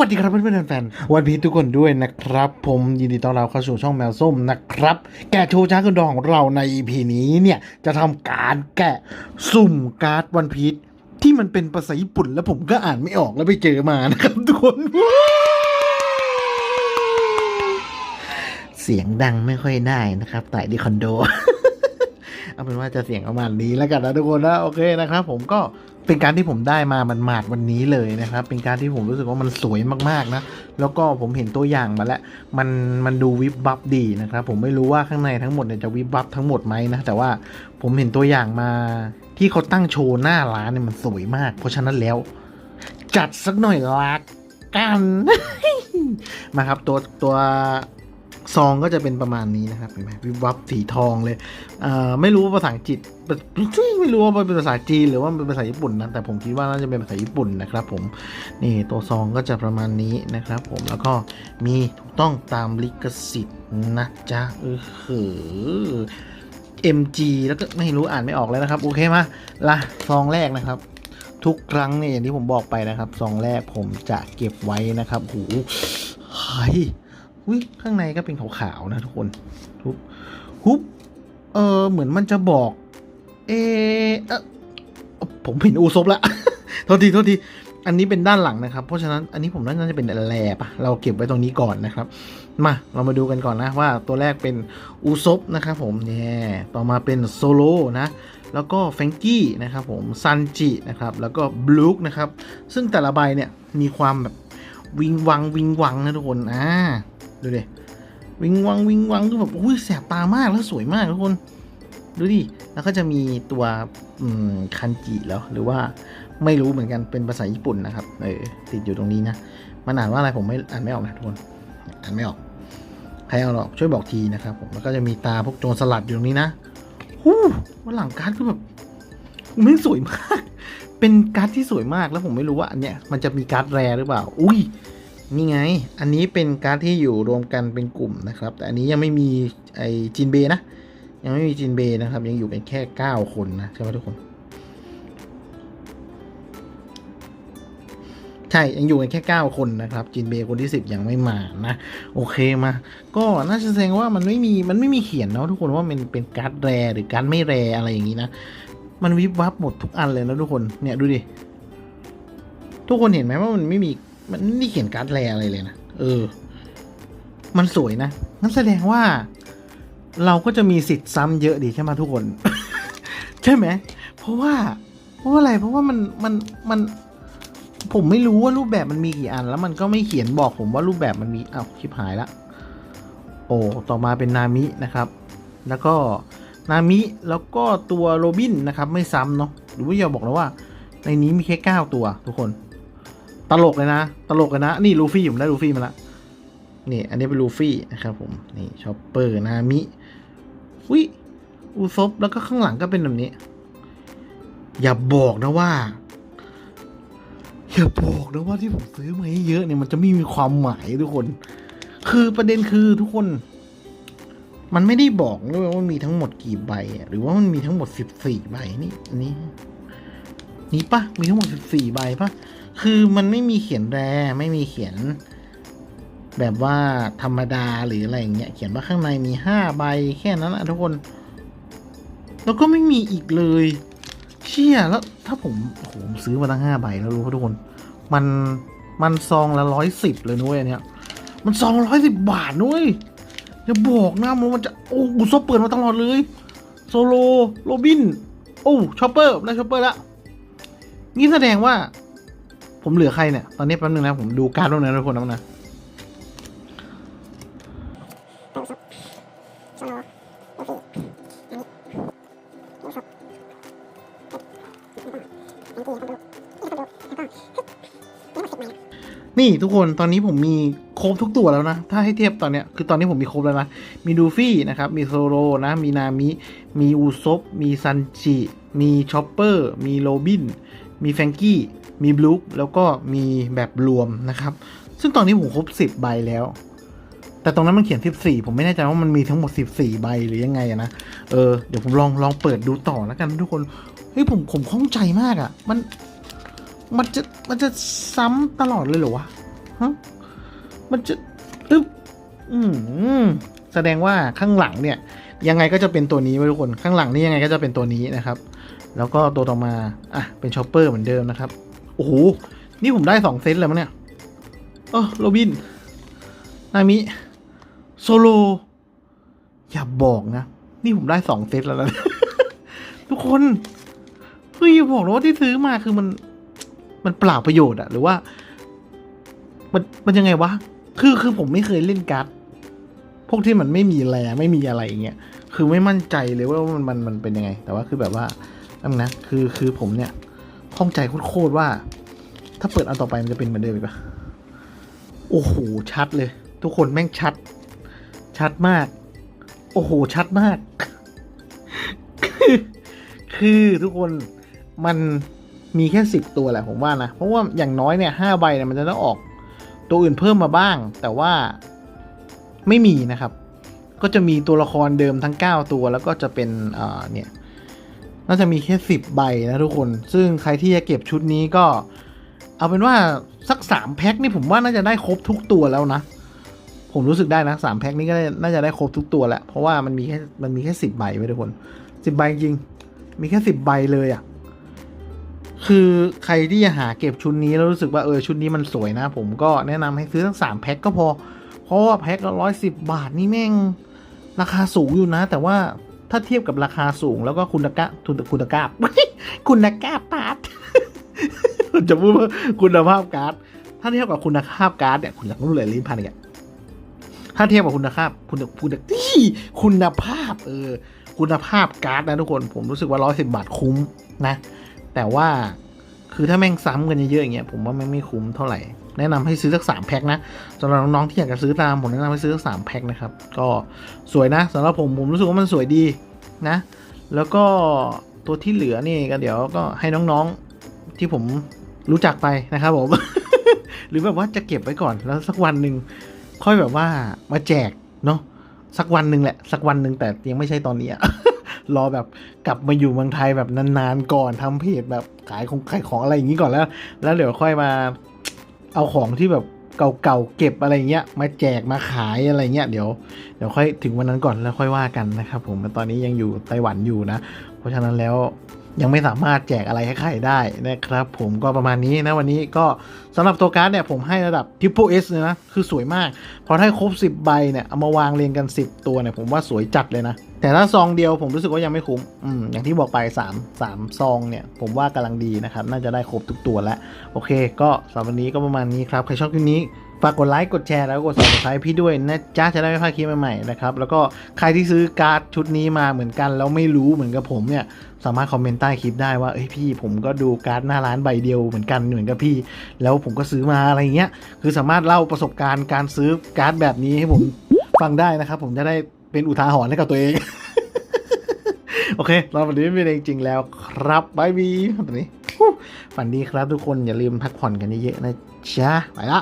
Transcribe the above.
วัสดีครับเพื่อนๆแฟนวันพีทุกคนด้วยนะครับ ผมยินดีต้อนรับเข้าสู่ช่องแมวส้มนะครับ แกะโชว์ช้างกระดองของเราใน EP นี้เนี่ย จะทำการแกะสุ่มการ์ดวันพีชที่มันเป็นภาษาญี่ปุ่น แล้วผมก็อ่านไม่ออกแล้วไปเจอมานะครับทุกคน เสียงดังไม่ค่อยได้นะครับแต่ที่คอนโดเอาเป็นว่าจะเสียงประมาณนี้แล้วกันนะทุกคนนะโอเคนะครับ ผมก็ เป็นการที่ผมได้มามันหมาดวันนี้เลยนะครับ เป็นการที่ผมรู้สึกว่ามันสวยมากๆนะ แล้วก็ผมเห็นตัวอย่างมาแล้ว มันมันดูวิบวับดีนะครับ ผมไม่รู้ว่าข้างในทั้งหมดเนี่ยจะวิบวับทั้งหมดไหมนะ แต่ว่าผมเห็นตัวอย่างมาที่เขาตั้งโชว์หน้าร้านเนี่ยมันสวยมาก เพราะฉะนั้นแล้ว จัดสักหน่อยละกันมาครับตัวตัว ซองก็จะเป็นประมาณนี้นะครับเห็นไหมวิบวับสีทองเลยเไม่รู้ว่าภาษาอังกฤษไม่รู้ว่าเป็นภาษาจีนหรือว่าเป็นภาษาญี่ปุ่นนะแต่ผมคิดว่าน่าจะเป็นภาษาญี่ปุ่นนะครับผมนี่ตัวซองก็จะประมาณนี้นะครับ ผมแล้วก็มีถูกต้องตามลิขสิทธิ์นะจ๊ะเออเหอ MG แล้วก็ไม่รู้อ่านไม่ออกแล้วนะครับ โอเคมาละซองแรกนะครับทุกครั้งเนี่ยอย่างที่ผมบอกไปนะครับซองแรกผมจะเก็บไว้นะครับหูเฮ้ย อุ๊ยข้างในก็เป็นขาวๆนะทุกคนทุบฮุบเออเหมือนมันจะบอก เออเอ่อผมเห็นอูซบละโทษทีโทษทีอันนี้เป็นด้านหลังนะครับ เพราะฉะนั้นอันนี้ผมน่าจะเป็นแลบอะเราเก็บไว้ตรงนี้ก่อนนะครับ มาเรามาดูกันก่อนนะว่าตัวแรกเป็นอูซบนะครับผมเนี่ยต่อมาเป็นโซโลนะแล้วก็แฟงกี้นะครับผมซันจินะครับแล้วก็บลูคนะครับซึ่งแต่ละใบเนี่ยมีความแบบวิงวังวิงวังนะทุกคนอ่า ดูดิวิงวังวิงวังคือแบบอุ้ยแสบตามากแล้วสวยมากทุกคน ดูดิ แล้วก็จะมีตัวคันจิแล้วหรือว่าไม่รู้เหมือนกันเป็นภาษาญี่ปุ่นนะครับเออติดอยู่ตรงนี้นะมันอ่านว่าอะไรผมไม่อ่านไม่ออกนะทุกคนอ่านไม่ออกใครเอาหรอกช่วยบอกทีนะครับผมแล้วก็จะมีตาพวกโจรสลัดอยู่ตรงนี้นะหู้ว่าหลังการ์ดคือแบบมันสวยมาก เป็นการ์ดที่สวยมากแล้วผมไม่รู้ว่าอันเนี้ยมันจะมีการ์ดแรหรือเปล่า อุ้ย นี่ไง อันนี้เป็นการ์ดที่อยู่รวมกันเป็นกลุ่มนะครับ แต่อันนี้ยังไม่มีไอจินเบย์นะ ยังไม่มีจินเบย์นะครับ ยังอยู่กันแค่เก้าคนนะใช่ไหมทุกคน ใช่ ยังอยู่กันแค่เก้าคนนะครับ จินเบย์คนที่สิบยังไม่มานะ โอเคมา ก็น่าจะแสดงว่ามันไม่มี มันไม่มีเขียนเนาะทุกคนว่ามันเป็นการ์ดแรหรือการ์ดไม่แรอะไรอย่างนี้นะ มันวิบวับหมดทุกอันเลยนะทุกคน เนี่ยดูดิทุกคนเห็นไหมว่ามันไม่มี มันไม่เขียนการ์ดแรอะไรเลยนะเออ มันสวยนะงั้นแสดงว่า เราก็จะมีสิทธิ์ซ้ำเยอะดีใช่ไหมทุกคน ใช่ไหมเพราะว่า เพราะว่าอะไรเพราะว่ามันมันมัน ผมไม่รู้ว่ารูปแบบมันมีกี่อัน แล้วมันก็ไม่เขียนบอกผมว่ารูปแบบมันมีอ้าวชิบหายละโอ้ต่อมาเป็นนามินะครับ แล้วก็นามิแล้วก็ตัวโรบินนะครับ ไม่ซ้ำเนาะหรือว่าอย่าบอกแล้วว่า ในนี้มีแค่เก้าตัวทุกคน ตลกเลยนะ ตลกเลยนะ นี่ลูฟี่ผมได้ลูฟี่มาละนี่ อันนี้เป็นลูฟี่นะครับผมนี่ชอปเปอร์นามิวิอูซบแล้วก็ข้างหลังก็เป็นแบบนี้ อย่าบอกนะว่า อย่าบอกนะว่าที่ผมซื้อมาเยอะเนี่ยมันจะไม่มีความหมายทุกคน คือประเด็นคือทุกคน มันไม่ได้บอกด้วยว่ามีทั้งหมดกี่ใบหรือว่ามันมีทั้งหมดสิบสี่ใบนี่อันนี้ นี่ปะมีทั้งหมดสิบสี่ใบปะ คือมันไม่มีเขียนแรไม่มีเขียน แบบว่าธรรมดาหรืออะไรอย่างเงี้ยเขียนว่าข้างในมีห้าใบแค่นั้นอะทุกคน แล้วก็ไม่มีอีกเลย เชี่ยแล้วถ้าผมผมซื้อมาตั้งห้าใบแล้วรู้ทุกคน มันมันซองละร้อยสิบเลยนุ้ยอันเนี้ยมันซองร้อยสิบบาทนุ้ยอย่าบอกนะมันมันจะโอ้กูซบเปิดมาตลอดเลยโซโลโรบิน โอ้ชอปเปอร์ได้ชอปเปอร์ละนี่แสดงว่า ผมเหลือใครเนี่ย ตอนนี้แป๊บนึงนะผมดูการ์ดตรงนั้นทุกคนนะนะนี่ทุกคนตอนนี้ผมมีครบทุกตัวแล้วนะ ถ้าให้เทียบตอนเนี้ยคือตอนนี้ผมมีครบแล้วนะ มีดูฟี่นะครับ มีโซโลนะ มีนามิ มีอูซบมีซันจิ มีชอปเปอร์ มีโรบิน มีแฟงกี้ มีบลูคแล้วก็มีแบบรวมนะครับ ซึ่งตอนนี้ผมครบ 10 ใบแล้ว แต่ตรงนั้นมันเขียน 14 ผมไม่แน่ใจว่ามันมีทั้งหมด 14 ใบหรือยังไงนะ เออ เดี๋ยวผมลองลองเปิดดูต่อแล้วกันทุกคน เฮ้ยผมผมข้องใจมากอะมัน มันจะ มันจะซ้ำตลอดเลยเหรอวะ ฮะ มันจะอึ๊บอืมแสดงว่าข้างหลังเนี่ย ยังไงก็จะเป็นตัวนี้ไว้ทุกคน ข้างหลังนี่ยังไงก็จะเป็นตัวนี้นะครับ แล้วก็ตัวต่อมา อะ เป็นชอปเปอร์เหมือนเดิมนะครับ โอ้โห นี่ผมได้สองเซตแล้วมั้งเนี่ยเออโรบิน นามิ โซโล อย่าบอกนะ นี่ผมได้สองเซตแล้วนะ ทุกคน เฮ้ยอย่าบอกนะว่าที่ซื้อมาคือมัน มันเปล่าประโยชน์อะหรือว่า มัน มันยังไงวะ คือ คือผมไม่เคยเล่นการ์ด พวกที่มันไม่มีแรไม่มีอะไรอย่างเงี้ย คือไม่มั่นใจเลยว่ามัน มัน มันเป็นยังไง แต่ว่าคือแบบว่า นั่นนะคือคือผมเนี่ยข้องใจโคตรว่า ถ้าเปิดอันต่อไปมันจะเป็นเหมือนเดิมอีกปะโอ้โห ชัดเลย ทุกคนแม่งชัด ชัดมาก โอ้โห ชัดมาก คือทุกคนมันมีแค่สิบตัวแหละผมว่านะ เพราะว่าอย่างน้อยเนี่ยห้าใบเนี่ยมันจะต้องออก ตัวอื่นเพิ่มมาบ้าง แต่ว่าไม่มีนะครับ ก็จะมีตัวละครเดิมทั้ง 9 ตัวแล้วก็จะเป็นเนี่ย น่าจะมีแค่10ใบนะทุกคน ซึ่งใครที่จะเก็บชุดนี้ก็ เอาเป็นว่าสัก3แพ็คนี่ผมว่าน่าจะได้ครบทุกตัวแล้วนะ ผมรู้สึกได้นะสามแพ็คนี้ก็น่าจะได้ครบทุกตัวแหละ เพราะว่ามันมีแค่มันมีแค่สิบใบไว้ทุกคนสิบใบจริง มีแค่สิบใบเลยอะ่ะ คือใครที่จะหาเก็บชุดนี้แล้วรู้สึกว่าเออชุดนี้มันสวยนะ ผมก็แนะนำให้ซื้อทั้งสามแพ็คก็พอ เพราะว่าแพ็คละร้อยสิบบาทนี่แม่งราคาสูงอยู่นะ แต่ว่า ถ้าเทียบกับราคาสูงแล้วก็คุณภาพคุณคุณภาคุณภาพาร์ดจะพูดว่าคุณภาพการ์ด ถ้าเทียบกับคุณภาพการ์ดเนี่ยคุณจะรู้เลยลิ้นพันอีกอะถ้าเทียบกับคุณภาพคุณคุณที่คุณภาพ เออ คุณภาพการ์ดนะทุกคน ผมรู้สึกว่าร้อยสิบาทคุ้มนะ แต่ว่าคือถ้าแม่งซ้ำกันเยอะๆอย่างเงี้ยผมว่าแม่งไม่คุ้มเท่าไหร่ แนะนำให้ซื้อสักสามแพ็คนะสำหรับน้องๆที่อยากจะซื้อตามผมแนะนำให้ซื้อสักสามแพ็คนะครับ ก็สวยนะสำหรับผมผมรู้สึกว่ามันสวยดีนะ แล้วก็ตัวที่เหลือนี่ก็เดี๋ยวก็ให้น้องๆที่ผมรู้จักไปนะครับผม หรือแบบว่าจะเก็บไว้ก่อนแล้วสักวันหนึ่งค่อยแบบว่ามาแจกเนาะสักวันหนึ่งแหละ สักวันหนึ่งแต่ยังไม่ใช่ตอนนี้รอแบบกลับมาอยู่เมืองไทยแบบนานๆก่อนทำเพจแบบขายของขายของอะไรอย่างนี้ก่อนแล้ว แล้วเดี๋ยวค่อยมา เอาของที่แบบเก่าๆเก็บอะไรเงี้ยมาแจกมาขายอะไรเงี้ยเดี๋ยวเดี๋ยวค่อยถึงวันนั้นก่อนแล้วค่อยว่ากันนะครับ ผมตอนนี้ยังอยู่ไต้หวันอยู่นะ เพราะฉะนั้นแล้วยังไม่สามารถแจกอะไรให้ใครได้นะครับ ผมก็ประมาณนี้นะวันนี้ก็สำหรับตัวการ์ดเนี่ยผมให้ระดับ Triple S เลยนะ คือสวยมาก พอถ้าครบ 10 ใบเนี่ยเอามาวางเรียงกัน 10 ตัวเนี่ยผมว่าสวยจัดเลยนะ แต่ถ้าซองเดียวผมรู้สึกว่ายังไม่คุ้มอืมอย่างที่บอกไป 3 3 ซองเนี่ย ผมว่ากำลังดีนะครับ น่าจะได้ครบทุกตัวแล้ว โอเค ก็สำหรับวันนี้ก็ประมาณนี้ครับ ใครชอบคลิปนี้ ฝากกดไลค์ กดแชร์ แล้วก็กด subscribe พี่ด้วยนะจ๊ะจะได้ไม่พลาดคลิปใหม่ๆนะครับ แล้วก็ใครที่ซื้อการ์ดชุดนี้มาเหมือนกัน แล้วไม่รู้เหมือนกับผมเนี่ย สามารถคอมเมนต์ใต้คลิปได้ว่า เอ้ยพี่ผมก็ดูการ์ดหน้าร้านใบเดียวเหมือนกันเหมือนกับพี่ แล้วผมก็ซื้อมาอะไรเงี้ย คือสามารถเล่าประสบการณ์การซื้อการ์ดแบบนี้ให้ผมฟังได้นะครับ ผมจะได้เป็นอุทาหรณ์ให้กับตัวเอง เคเราวันนี้ม่เป็นจริงแล้วครับบายบีตอนนี้ฝันดีครับทุกคนอย่าลืมพักผ่อนกันเยอะๆนะจ๊ะ ไปละ